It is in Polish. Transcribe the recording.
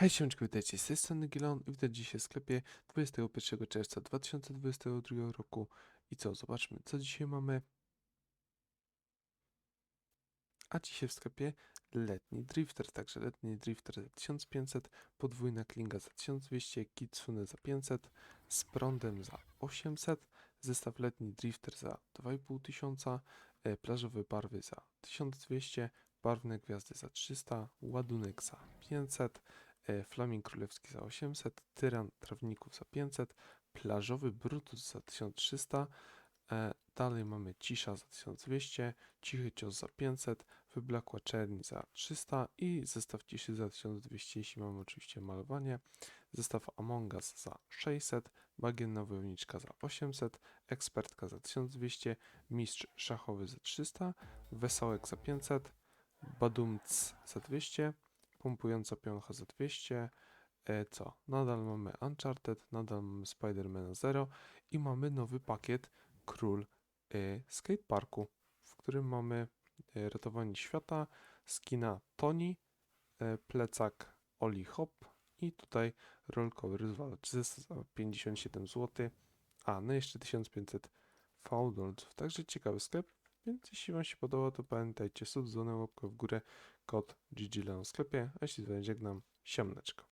Hej, siemczko, witajcie, z tej strony Gilon i witam dzisiaj w sklepie 21 czerwca 2022 roku. I co, zobaczmy, co dzisiaj mamy. A dzisiaj w sklepie letni drifter, także letni drifter za 1500, podwójna klinga za 1200, kitsune za 500, z prądem za 800, zestaw letni drifter za 2500, e, plażowe barwy za 1200, barwne gwiazdy za 300, ładunek za 500, e, Flaming Królewski za 800, Tyran Trawników za 500, Plażowy Brutus za 1300, e, dalej mamy Cisza za 1200, Cichy Cios za 500, Wyblakła Czerń za 300 i zestaw Ciszy za 1200, jeśli mamy oczywiście malowanie, zestaw Among Us za 600, Bagienna Wojowniczka za 800, Ekspertka za 1200, Mistrz Szachowy za 300, Wesołek za 500, Badumc za 200, pompująca piącha za 200. E, co? Nadal mamy Uncharted, nadal mamy Spider-Man Zero i mamy nowy pakiet Król e, Skateparku, w którym mamy e, ratowanie świata, skina Tony, plecak Oli Hop i tutaj rolkowy rozwalacz za 57 zł, a no jeszcze 1500 fałdolców. Także ciekawy sklep, więc jeśli Wam się podoba, to pamiętajcie, sub, dzwonek, łapkę w górę, kod GG Leon w sklepie, a jeśli z Wami żegnam, siemneczko.